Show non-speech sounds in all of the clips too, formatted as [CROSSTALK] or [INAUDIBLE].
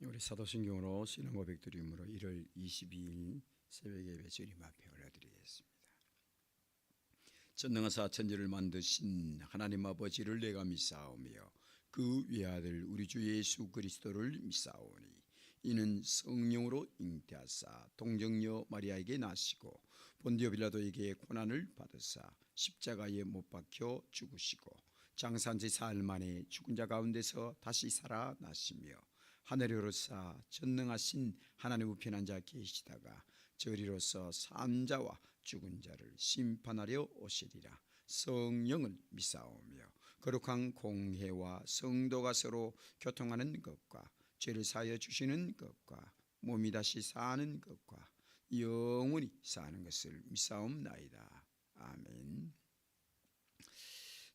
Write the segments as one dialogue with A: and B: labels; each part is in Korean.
A: 우리 사도신경으로 신앙 고백 드림으로 1월 22일 새벽 예배 주님 앞에 올려드리겠습니다. 전능하사 천지를 만드신 하나님 아버지를 내가 믿사오며 그 외아들 우리 주 예수 그리스도를 믿사오니 이는 성령으로 잉태하사 동정녀 마리아에게 나시고 본디오 빌라도에게 고난을 받으사 십자가에 못 박혀 죽으시고 장산지 사흘 만에 죽은 자 가운데서 다시 살아나시며 하늘으로서 전능하신 하나님 우편한 자 계시다가 저리로서 산자와 죽은 자를 심판하려 오시리라. 성령을 믿사오며 거룩한 공회와 성도가 서로 교통하는 것과 죄를 사하여 주시는 것과 몸이 다시 사는 것과 영원히 사는 것을 믿사옵나이다. 아멘.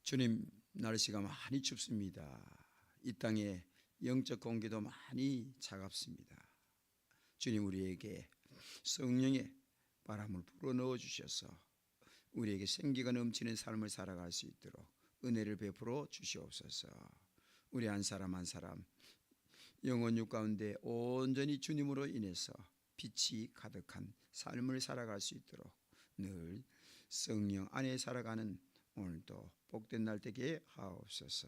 A: 주님 날씨가 많이 춥습니다. 이 땅에 영적 공기도 많이 차갑습니다. 주님 우리에게 성령의 바람을 불어넣어 주셔서 우리에게 생기가 넘치는 삶을 살아갈 수 있도록 은혜를 베풀어 주시옵소서. 우리 한 사람 한 사람 영혼육 가운데 온전히 주님으로 인해서 빛이 가득한 삶을 살아갈 수 있도록 늘 성령 안에 살아가는 오늘도 복된 날 되게 하옵소서.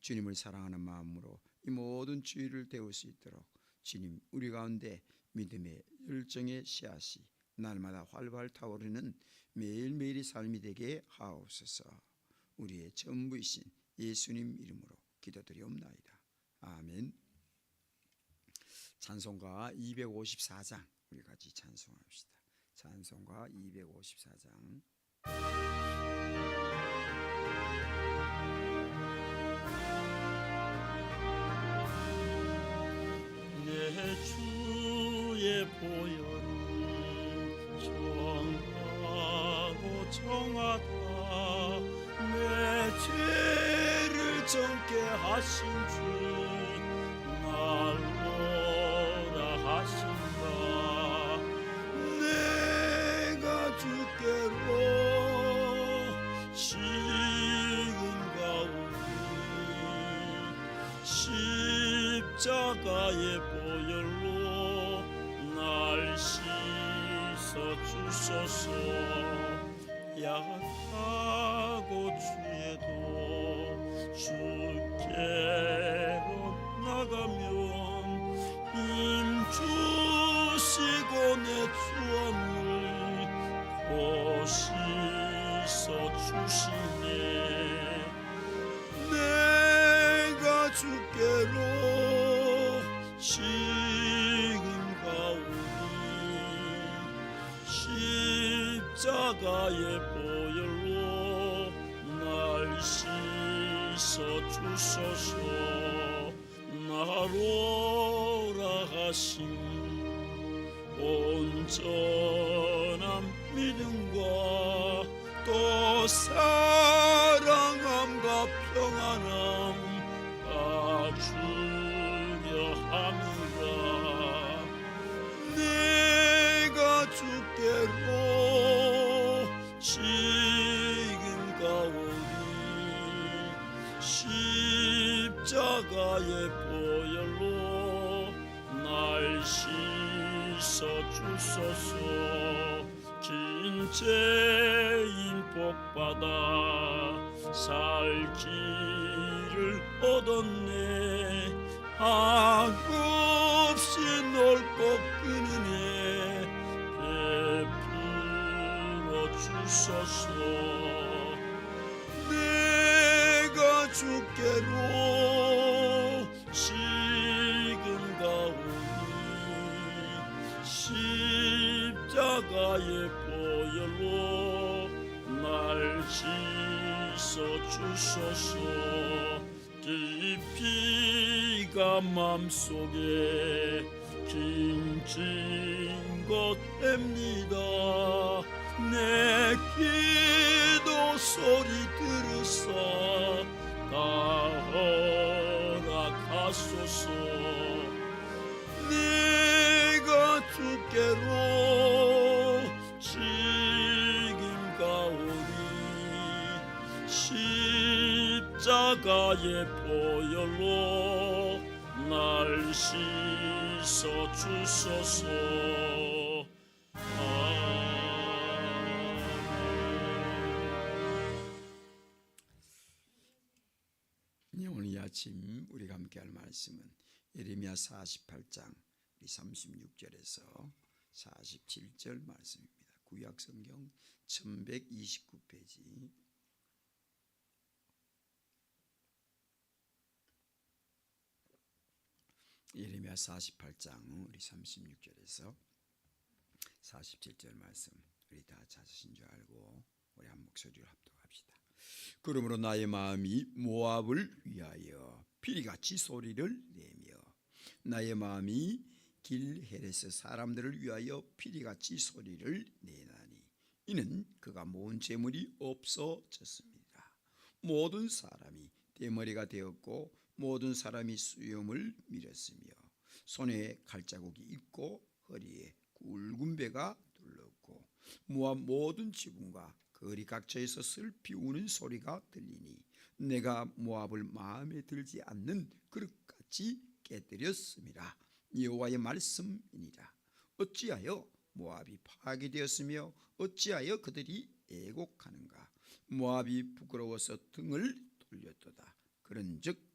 A: 주님을 사랑하는 마음으로 이 모든 주의를 데울 수 있도록 주님 우리 가운데 믿음의 열정의 씨앗이 날마다 활발 타오르는 매일매일의 삶이 되게 하옵소서. 우리의 전부이신 예수님 이름으로 기도드리옵나이다. 아멘. 찬송가 254장 우리 같이 찬송합시다. 찬송가 254장
B: 주의 보혈은 정하고 정하다. 내 죄를 정케 하신 주 십자가의 보혈로 날 씻어 주소서. 약하고 주에도 주께로 나가면 힘 주시고 내고 씻어 주시네. 내가 주께로 지금 가오니 십자가의 보혈로 날 씻어 주소서. 나로라 하신 온전한 믿음과 또 사랑함과 평안함 십자가의 보혈로 날 씻어 주소서. 긴 죄인 복받아 살 길을 얻었네. 넓고 큰 은혜 베풀어 주소서. 내가 주께로 십자가의 보혈로 날 씻어 주소서. 깊이가 맘속에 긴진 것 됩니다. 내 기도 소리 들으사 다 허락하소서. 내가 주께로 십자가의 보혈로 날 씻어 주소서.
A: 네, 오늘 이 아침 우리가 함께 할 말씀은 예레미야 48장 36절에서 47절 말씀입니다. 구약 성경 1129페이지 예레미야 48장 우리 36절에서 47절 말씀 우리 다 찾으신 줄 알고 우리 한 목소리로 합독합시다. 그러므로 나의 마음이 모압을 위하여 피리같이 소리를 내며 나의 마음이 길헤레스 사람들을 위하여 피리같이 소리를 내나니 이는 그가 모은 재물이 없어졌습니다. 모든 사람이 대머리가 되었고 모든 사람이 수염을 밀었으며 손에 칼자국이 있고 허리에 굵은 배가 둘렀고 모압 모든 지붕과 거리 각처에서 슬피 우는 소리가 들리니 내가 모압을 마음에 들지 않는 그릇같이 깨뜨렸습니다. 여호와의 말씀이니라. 어찌하여 모압이 파괴되었으며 어찌하여 그들이 애곡하는가? 모압이 부끄러워서 등을 돌렸도다. 그런즉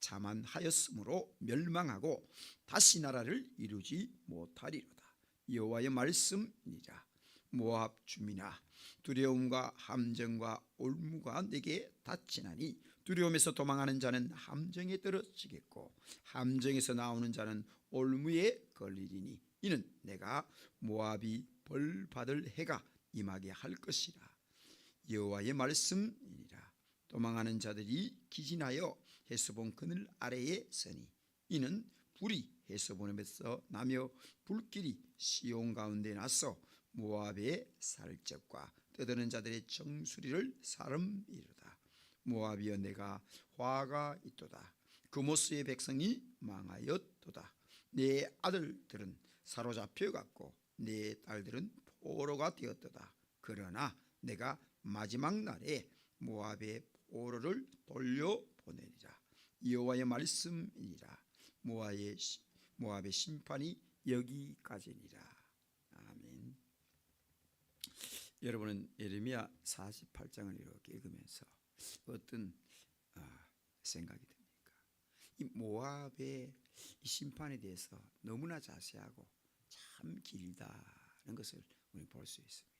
A: 자만하였으므로 멸망하고 다시 나라를 이루지 못하리로다. 여호와의 말씀이니라. 모압 주민아 두려움과 함정과 올무가 내게 닥치나니 두려움에서 도망하는 자는 함정에 떨어지겠고 함정에서 나오는 자는 올무에 걸리리니 이는 내가 모압이 벌 받을 해가 임하게 할 것이라 여호와의 말씀이니라 도망하는 자들이 기진하여 헤스본 그늘 아래에 서니. 이는 불이 헤스본에서 나며 불길이 시온 가운데 나서 모압의 살적과 떠드는 자들의 정수리를 사름이로다. 모압이여 내가 화가 있도다. 그모스의 백성이 망하였도다. 내 아들들은 사로잡혀 갔고 내 딸들은 포로가 되었도다. 그러나 내가 마지막 날에 모압의 포로를 돌려 보내리라 여호와의 말씀이니라 모압의 시- 모압의 심판이 여기까지니라 아멘. 여러분은 예레미야 48장을 이렇게 읽으면서 어떤 아, 생각이 듭니까? 이 모압의 이 심판에 대해서 너무나 자세하고 참 길다는 것을 우리 볼 수 있습니다.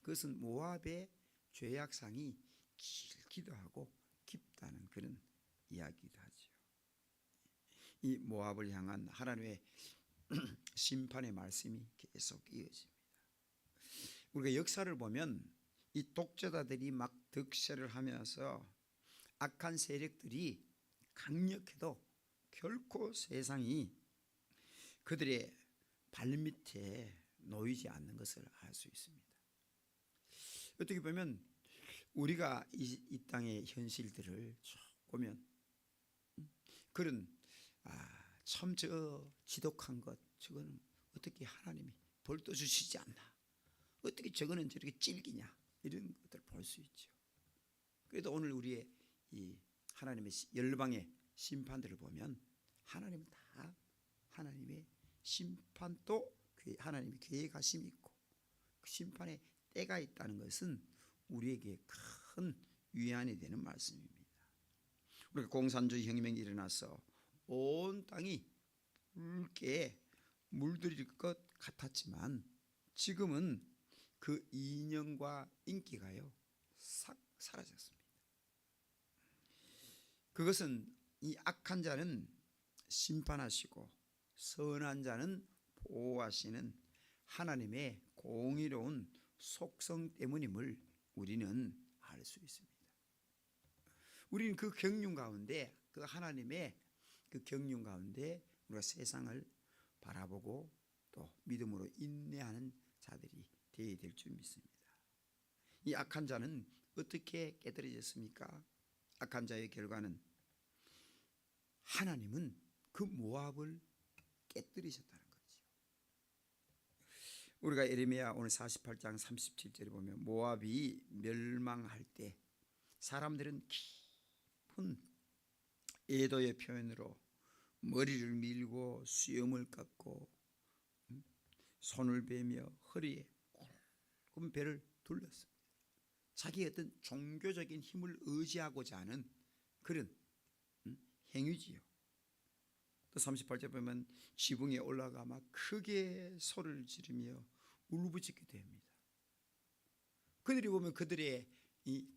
A: 그것은 모압의 죄악상이 길기도 하고 깊다는 그런 이야기도 하죠. 이 모압을 향한 하나님의 [CLEARS THROAT] 심판의 말씀이 계속 이어집니다. 우리가 역사를 보면 이 독재자들이 막 득세를 하면서 악한 세력들이 강력해도 결코 세상이 그들의 발밑에 놓이지 않는 것을 알 수 있습니다. 어떻게 보면 우리가 이, 이 땅의 현실들을 쭉 보면 음, 그런 아, 참 저 지독한 것 저거는 어떻게 하나님이 벌 떠주시지 않나 어떻게 저거는 저렇게 찔기냐 이런 것들 볼 수 있죠. 그래도 오늘 우리의 이 하나님의 시- 열방의 심판들을 보면 하나님은 다 하나님의 심판도 계- 하나님의 계획하심이 있고 그 심판에 때가 있다는 것은 우리에게 큰 위안이 되는 말씀입니다. 우리가 공산주의 혁명이 일어나서 온 땅이 붉게 물들일 것 같았지만 지금은 그 이념과 인기가요 싹 사라졌습니다. 그것은 이 악한 자는 심판하시고 선한 자는 보호하시는 하나님의 공의로운 속성 때문임을 우리는 알 수 있습니다. 우리는 그 경륜 가운데 그 하나님의 그 경륜 가운데 우리가 세상을 바라보고 또 믿음으로 인내하는 자들이 되어야 될 줄 믿습니다. 이 악한 자는 어떻게 깨뜨려졌습니까? 악한 자의 결과는 하나님은 그 모압을 깨뜨리셨다는 거죠. 우리가 예레미야 오늘 48장 37절에 보면 모압이 멸망할 때 사람들은 깊은 애도의 표현으로 머리를 밀고 수염을 깎고 음, 손을 베며 허리에 굵은 배를 둘렀습니다. 자기 어떤 종교적인 힘을 의지하고자 하는 그런 음, 행위지요. 또 38절 보면 지붕에 올라가 막 크게 소리를 지르며 울부짖게 됩니다. 그들이 보면 그들의 이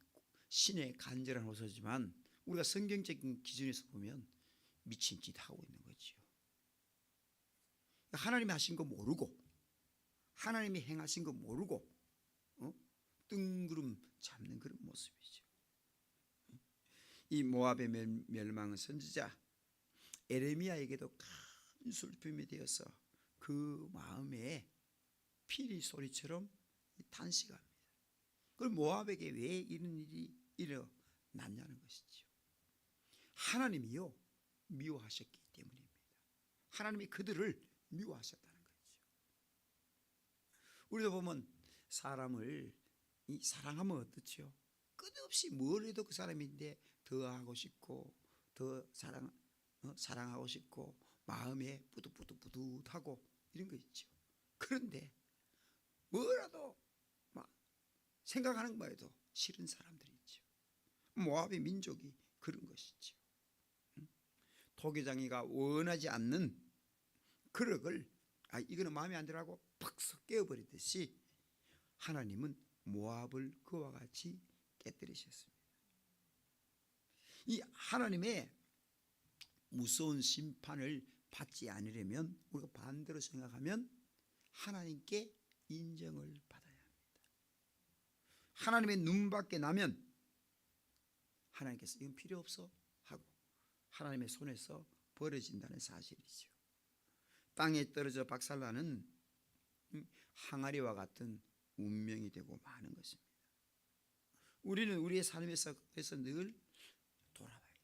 A: 신의 간절한 호소지만 우리가 성경적인 기준에서 보면 미친 짓 하고 있는 거지요. 하나님이 하신 거 모르고 하나님이 행하신 거 모르고 어? 뜬구름 잡는 그런 모습이죠. 이 모압의 멸- 멸망은 선지자 에레미야에게도 큰 슬픔이 되어서 그 마음에 피리 소리처럼 탄식합니다. 그럼 모압에게 왜 이런 일이 일어났냐는 것이죠. 하나님이요 미워하셨기 때문입니다. 하나님이 그들을 미워하셨다는 거죠. 우리도 보면 사람을 이 사랑하면 어떻죠? 끝없이 뭘 해도 그 사람인데 더 하고 싶고 더 사랑 어? 사랑하고 싶고 마음에 뿌듯뿌듯뿌듯하고 이런 거 있죠. 그런데 뭐라도 막 생각하는 것에도 싫은 사람들이 있죠. 모압의 민족이 그런 것이죠. 응? 도교장이가 원하지 않는 그릇을 아 이거는 마음에 안 들어하고 팍 깨어버리듯이 하나님은 모압을 그와 같이 깨뜨리셨습니다. 이 하나님의 무서운 심판을 받지 않으려면 우리가 반대로 생각하면 하나님께 인정을 받아야 합니다. 하나님의 눈밖에 나면 하나님께서 이건 필요 없어 하나님의 손에서 버려진다는 사실이죠. 땅에 떨어져 박살나는 음, 항아리와 같은 운명이 되고 마는 것입니다. 우리는 우리의 삶에서 늘 돌아봐야 됩니다.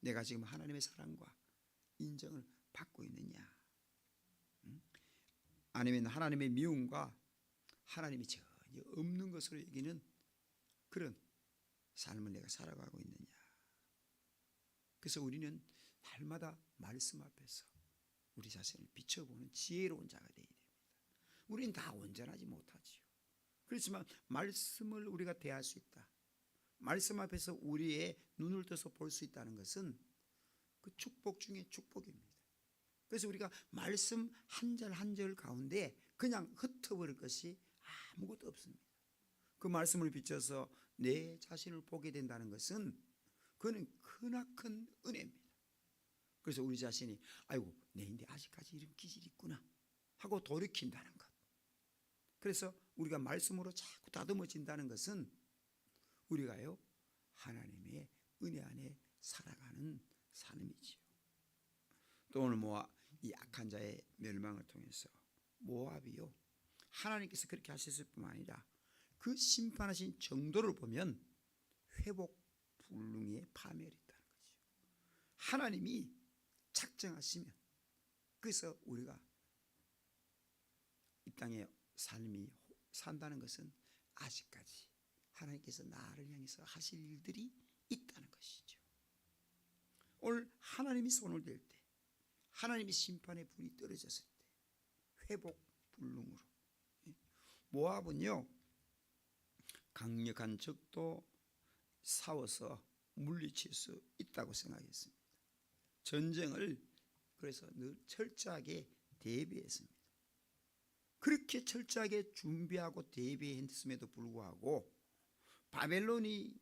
A: 내가 지금 하나님의 사랑과 인정을 받고 있느냐? 음? 아니면 하나님의 미움과 하나님이 전혀 없는 것으로 여기는 그런 삶을 내가 살아가고 있느냐? 그래서 우리는 날마다 말씀 앞에서 우리 자신을 비춰보는 지혜로운 자가 되어야 됩니다. 우리는 다 온전하지 못하지요. 그렇지만 말씀을 우리가 대할 수 있다. 말씀 앞에서 우리의 눈을 떠서 볼 수 있다는 것은 그 축복 중에 축복입니다. 그래서 우리가 말씀 한 절 한 절 가운데 그냥 흩어버릴 것이 아무것도 없습니다. 그 말씀을 비춰서 내 자신을 보게 된다는 것은 그는 크나큰 은혜입니다. 그래서 우리 자신이 아이고 내 인데 아직까지 이런 기질이 있구나 하고 돌이킨다는 것. 그래서 우리가 말씀으로 자꾸 다듬어진다는 것은 우리가요 하나님의 은혜 안에 살아가는 삶이지요. 또 오늘 모압 이 악한 자의 멸망을 통해서 모압이요 하나님께서 그렇게 하셨을 뿐만 아니라 그 심판하신 정도를 보면 회복 불능의 파멸이 있다는 거죠. 하나님이 작정하시면 그래서 우리가 이 땅에 삶이 산다는 것은 아직까지 하나님께서 나를 향해서 하실 일들이 있다는 것이죠. 오늘 하나님이 손을 댈 때, 하나님이 심판의 불이 떨어졌을 때, 회복 불능으로 예. 모압은요 강력한 적도 싸워서 물리칠 수 있다고 생각했습니다. 전쟁을 그래서 늘 철저하게 대비했습니다. 그렇게 철저하게 준비하고 대비했음에도 불구하고 바벨론이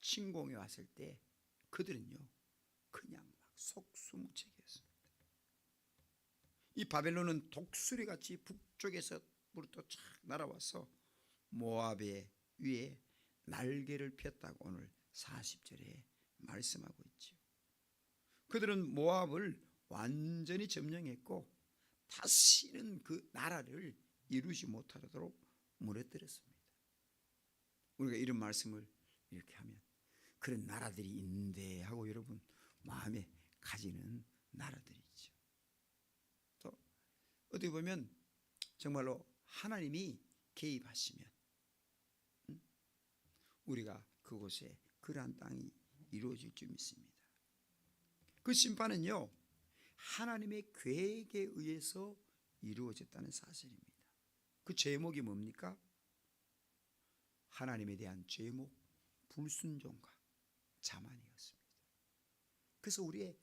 A: 침공해 왔을 때 그들은요 그냥 막 속수무책이었습니다. 이 바벨론은 독수리 같이 북쪽에서부터 쫙 날아와서 모압의 위에 날개를 폈다고 오늘 40절에 말씀하고 있죠. 그들은 모압을 완전히 점령했고 다시는 그 나라를 이루지 못하도록 무너뜨렸습니다. 우리가 이런 말씀을 이렇게 하면 그런 나라들이 있는데 하고 여러분 마음에 가지는 나라들이 있죠. 또 어떻게 보면 정말로 하나님이 개입하시면 음? 우리가 그곳에 그러한 땅이 이루어질 줄 믿습니다. 그 심판은요 하나님의 계획에 의해서 이루어졌다는 사실입니다. 그 제목이 뭡니까? 하나님에 대한 제목 불순종과 자만이었습니다. 그래서 우리의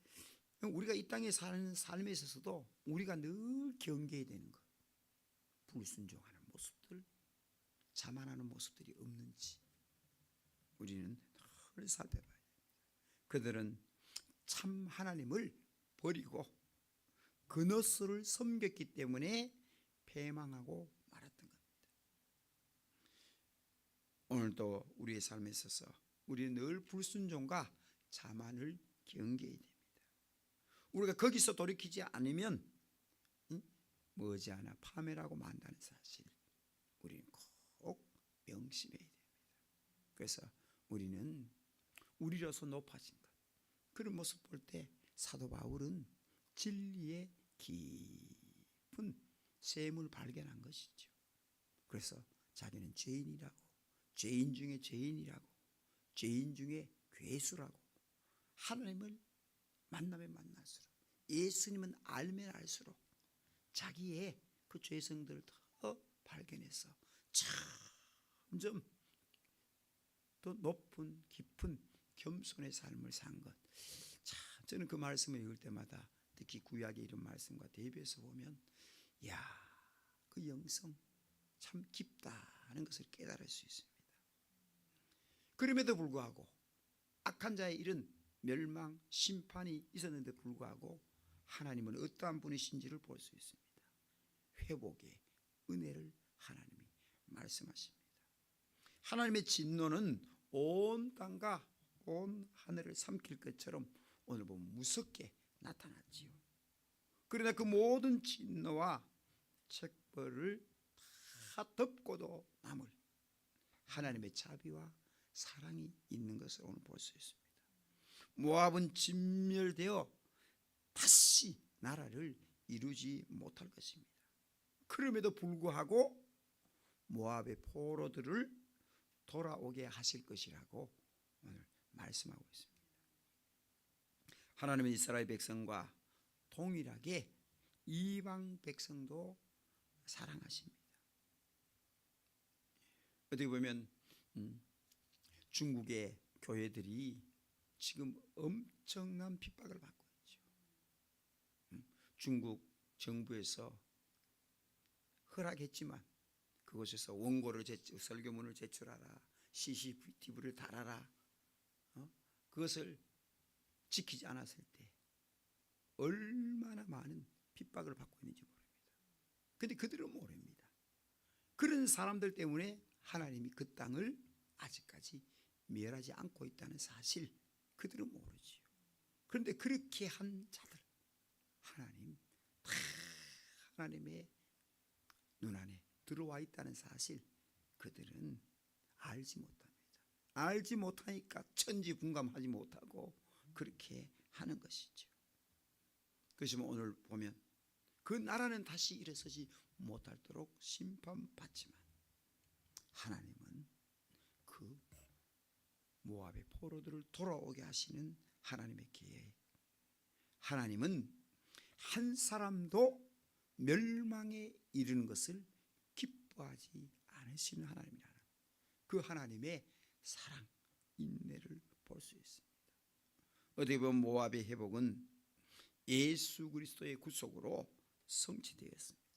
A: 우리가 이 땅에 사는 삶에 있어서도 우리가 늘 경계해야 되는 것. 불순종하는 모습들, 자만하는 모습들이 없는지 우리는 늘 살펴봐야 됩니다. 그들은 참 하나님을 버리고 그너스를 섬겼기 때문에 패망하고 말았던 겁니다. 오늘도 우리의 삶에 있어서 우리는 늘 불순종과 자만을 경계해야 됩니다. 우리가 거기서 돌이키지 않으면 응? 머지않아 파멸하고 만다는 사실 우리는 꼭 명심해야 됩니다. 그래서 우리는 우리로서 높아진 것 그런 모습 볼 때 사도 바울은 진리의 깊은 샘을 발견한 것이죠. 그래서 자기는 죄인이라고 죄인 중에 죄인이라고 죄인 중에 괴수라고 하나님을 만나면 만날수록 예수님은 알면 알수록 자기의 그 죄성들을 더 발견해서 점점 더 높은 깊은 겸손의 삶을 산 것. 참 저는 그 말씀을 읽을 때마다 특히 구약의 이런 말씀과 대비해서 보면 야, 그 영성 참 깊다는 것을 깨달을 수 있습니다. 그럼에도 불구하고 악한 자의 이런 멸망, 심판이 있었는데 불구하고 하나님은 어떠한 분이신지를 볼 수 있습니다. 회복의 은혜를 하나님이 말씀하십니다. 하나님의 진노는 온 땅과 온 하늘을 삼킬 것처럼 오늘 보면 무섭게 나타났지요. 그러나 그 모든 진노와 책벌을 다 덮고도 남을 하나님의 자비와 사랑이 있는 것을 오늘 볼 수 있습니다. 모압은 진멸되어 다시 나라를 이루지 못할 것입니다. 그럼에도 불구하고 모압의 포로들을 돌아오게 하실 것이라고 오늘 말씀하고 있습니다. 하나님은 이스라엘 백성과 동일하게 이방 백성도 사랑하십니다. 어떻게 보면 음, 중국의 교회들이 지금 엄청난 핍박을 받고 있죠. 음, 중국 정부에서 허락했지만 그곳에서 원고를 제, 설교문을 제출하라, CCTV를 달아라. 어? 그것을 지키지 않았을 때 얼마나 많은 핍박을 받고 있는지 모릅니다. 근데 그들은 모릅니다. 그런 사람들 때문에 하나님이 그 땅을 아직까지 멸하지 않고 있다는 사실 그들은 모르지요. 그런데 그렇게 한 자들 하나님 다 하나님의 눈 안에 들어와 있다는 사실 그들은 알지 못합니다. 알지 못하니까 천지 분감하지 못하고 그렇게 하는 것이죠. 그래서 오늘 보면 그 나라는 다시 일어서지 못하도록 심판받지만 하나님은 그 모압의 포로들을 돌아오게 하시는 하나님의 계획. 하나님은 한 사람도 멸망에 이르는 것을 기뻐하지 않으시는 하나님이라는 그 하나님의 사랑, 인내를 볼 수 있습니다. 어떻게 보면 모압의 회복은 예수 그리스도의 구속으로 성취되었습니다.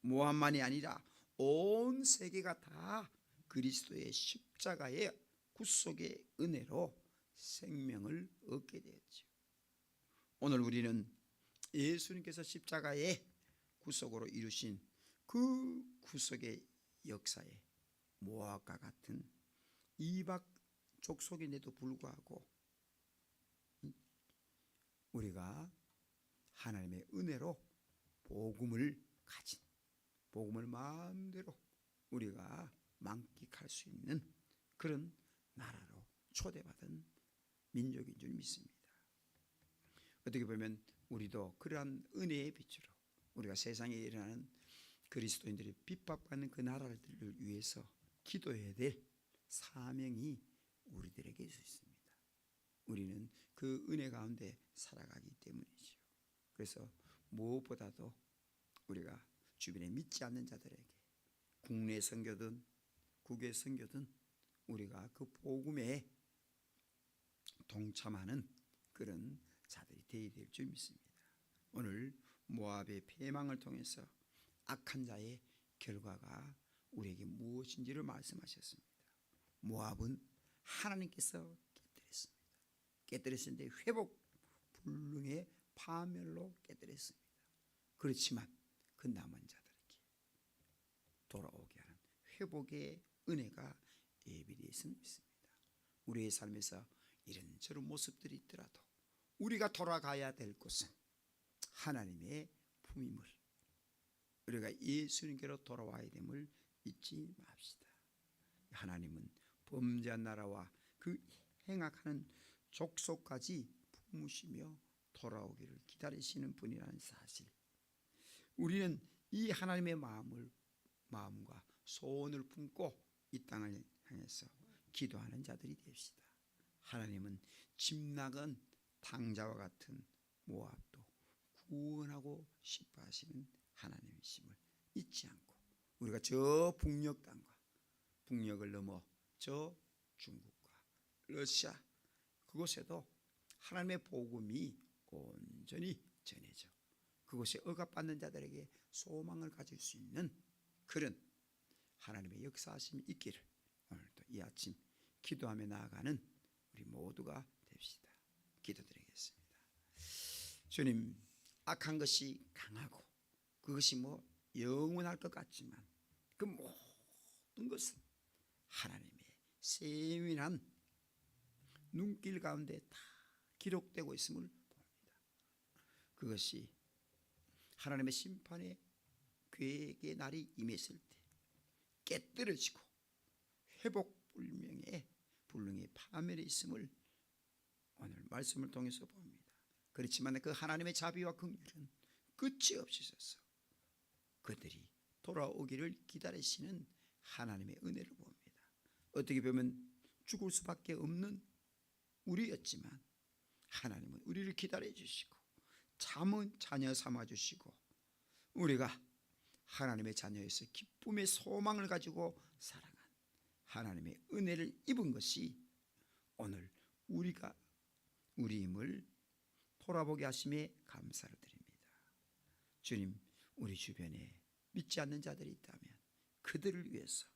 A: 모압만이 아니라 온 세계가 다 그리스도의 십자가의 구속의 은혜로 생명을 얻게 되었죠. 오늘 우리는 예수님께서 십자가의 구속으로 이루신 그 구속의 역사에 모압과 같은 이박 족속인데도 불구하고 우리가 하나님의 은혜로 복음을 가진 복음을 마음대로 우리가 만끽할 수 있는 그런 나라로 초대받은 민족인 줄 믿습니다. 어떻게 보면 우리도 그러한 은혜의 빛으로 우리가 세상에 일어나는 그리스도인들이 핍박받는 그 나라들을 위해서 기도해야 될 사명이 우리들에게 있습니다. 우리는 그 은혜 가운데 살아가기 때문이지요. 그래서 무엇보다도 우리가 주변에 믿지 않는 자들에게 국내 선교든 국외 선교든 우리가 그 복음에 동참하는 그런 자들이 되어야 될 줄 믿습니다. 오늘 모압의 패망을 통해서 악한 자의 결과가 우리에게 무엇인지를 말씀하셨습니다. 모압은 하나님께서 깨뜨렸습니다. 깨뜨렸는데 회복 불능의 파멸로 깨뜨렸습니다. 그렇지만 그 남은 자들에게 돌아오게 하는 회복의 은혜가 예비되어 있음을 믿습니다. 우리의 삶에서 이런저런 모습들이 있더라도 우리가 돌아가야 될 곳은 하나님의 품임을 우리가 예수님께로 돌아와야 됨을 잊지 맙시다. 하나님은 범죄한 나라와 그 행악하는 족속까지 품으시며 돌아오기를 기다리시는 분이라는 사실. 우리는 이 하나님의 마음을 마음과 소원을 품고 이 땅을 향해서 기도하는 자들이 됩시다. 하나님은 짐나은 당자와 같은 모압도 구원하고 싶어 하시는 하나님이심을 잊지 않고 우리가 저 북녘 땅과 북녘을 넘어 저 중국과 러시아 그곳에도 하나님의 복음이 온전히 전해져 그곳에 억압받는 자들에게 소망을 가질 수 있는 그런 하나님의 역사하심이 있기를 오늘도 이 아침 기도하며 나아가는 우리 모두가 됩시다. 기도드리겠습니다. 주님, 악한 것이 강하고 그것이 뭐 영원할 것 같지만 그 모든 것은 하나님의 세밀한 눈길 가운데 다 기록되고 있음을 봅니다. 그것이 하나님의 심판의 계획의 날이 임했을 때 깨뜨려지고 회복 불명의 불능의 파멸이 있음을 오늘 말씀을 통해서 봅니다. 그렇지만 그 하나님의 자비와 긍휼은 끝이 없으셔서 그들이 돌아오기를 기다리시는 하나님의 은혜를 봅니다. 어떻게 보면 죽을 수밖에 없는 우리였지만 하나님은 우리를 기다려 주시고 참은 자녀 삼아 주시고 우리가 하나님의 자녀에서 기쁨의 소망을 가지고 살아간 하나님의 은혜를 입은 것이 오늘 우리가 우리 힘을 돌아보게 하심에 감사를 드립니다. 주님, 우리 주변에 믿지 않는 자들이 있다면 그들을 위해서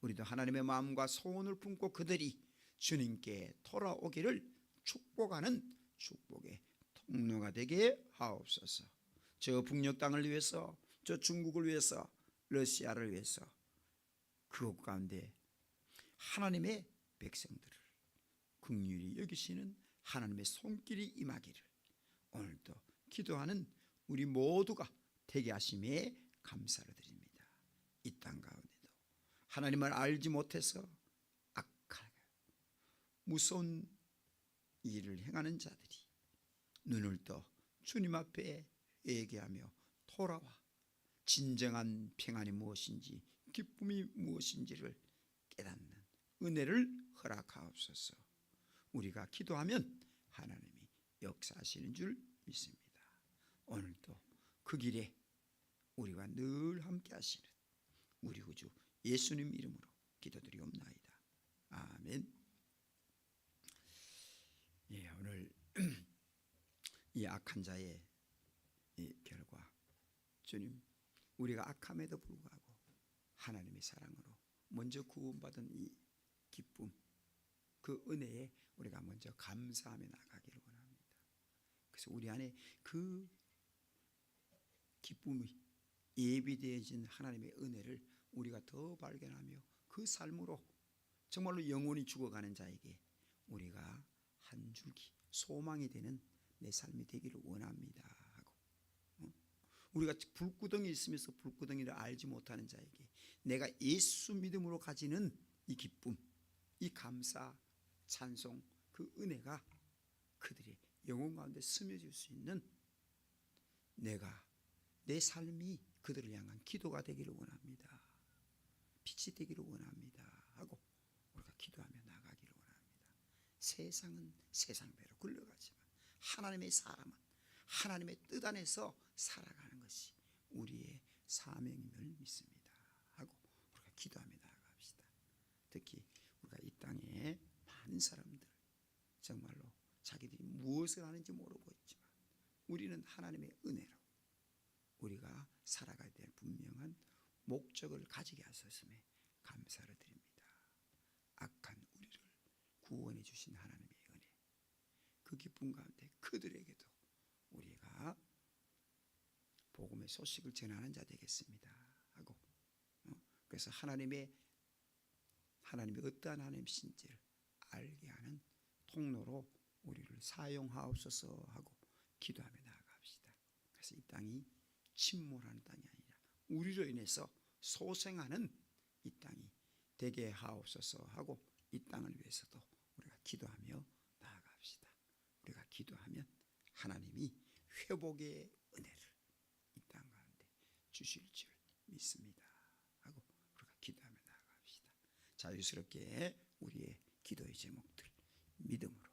A: 우리도 하나님의 마음과 소원을 품고 그들이 주님께 돌아오기를 축복하는 축복의 통로가 되게 하옵소서. 저 북녘 땅을 위해서, 저 중국을 위해서, 러시아를 위해서 그곳 가운데 하나님의 백성들을 긍휼히 여기시는 하나님의 손길이 임하기를 오늘도 기도하는 우리 모두가 되게 하심에 감사를 드립니다. 이 땅 가운데도 하나님을 알지 못해서 악하게 무서운 일을 행하는 자들이 눈을 떠 주님 앞에 얘기하며 돌아와 진정한 평안이 무엇인지 기쁨이 무엇인지를 깨닫는 은혜를 허락하옵소서. 우리가 기도하면 하나님이 역사하시는 줄 믿습니다. 오늘도 그 길에 우리와 늘 함께 하시는 우리 구주 예수님 이름으로 기도드리옵나이다. 아멘. 예, 오늘 [CLEARS THROAT] 이 악한 자의 이 결과 주님 우리가 악함에도 불구하고 하나님의 사랑으로 먼저 구원받은 이 기쁨 그 은혜에 우리가 먼저 감사하며 나가기를 원합니다. 그래서 우리 안에 그 기쁨이 예비되어진 하나님의 은혜를 우리가 더 발견하며 그 삶으로 정말로 영원히 죽어가는 자에게 우리가 한 줄기 소망이 되는 내 삶이 되기를 원합니다 하고 어? 우리가 불구덩이 있으면서 불구덩이를 알지 못하는 자에게 내가 예수 믿음으로 가지는 이 기쁨, 이 감사, 찬송, 그 은혜가 그들의 영혼 가운데 스며질 수 있는 내가 내 삶이 그들을 향한 기도가 되기를 원합니다. 빛이 되기를 원합니다. 하고 우리가 기도하며 나가기를 원합니다. 세상은 세상대로 굴러가지만 하나님의 사람은 하나님의 뜻 안에서 살아가는 것이 우리의 사명임을 믿습니다. 하고 우리가 기도하며 나아갑시다. 특히 우리가 이 땅에 많은 사람들 정말로 자기들이 무엇을 하는지 모르고 있지만 우리는 하나님의 은혜로 우리가 살아가야 될 분명한 목적을 가지게 하셨음에 감사를 드립니다. 악한 우리를 구원해 주신 하나님의 은혜 그 기쁨 가운데 그들에게도 우리가 복음의 소식을 전하는 자 되겠습니다 하고 어, 그래서 하나님의 하나님의 어떠한 하나님이신지를 알게 하는 통로로 우리를 사용하옵소서 하고 기도하며 나아갑시다. 그래서 이 땅이 침몰하는 땅이 아니라 우리로 인해서 소생하는 이 땅이 되게 하옵소서 하고 이 땅을 위해서도 우리가 기도하며 나아갑시다. 우리가 기도하면 하나님이 회복의 은혜를 이 땅 가운데 주실 줄 믿습니다. 하고 우리가 기도하며 나아갑시다. 자유스럽게 우리의 기도의 제목들 믿음으로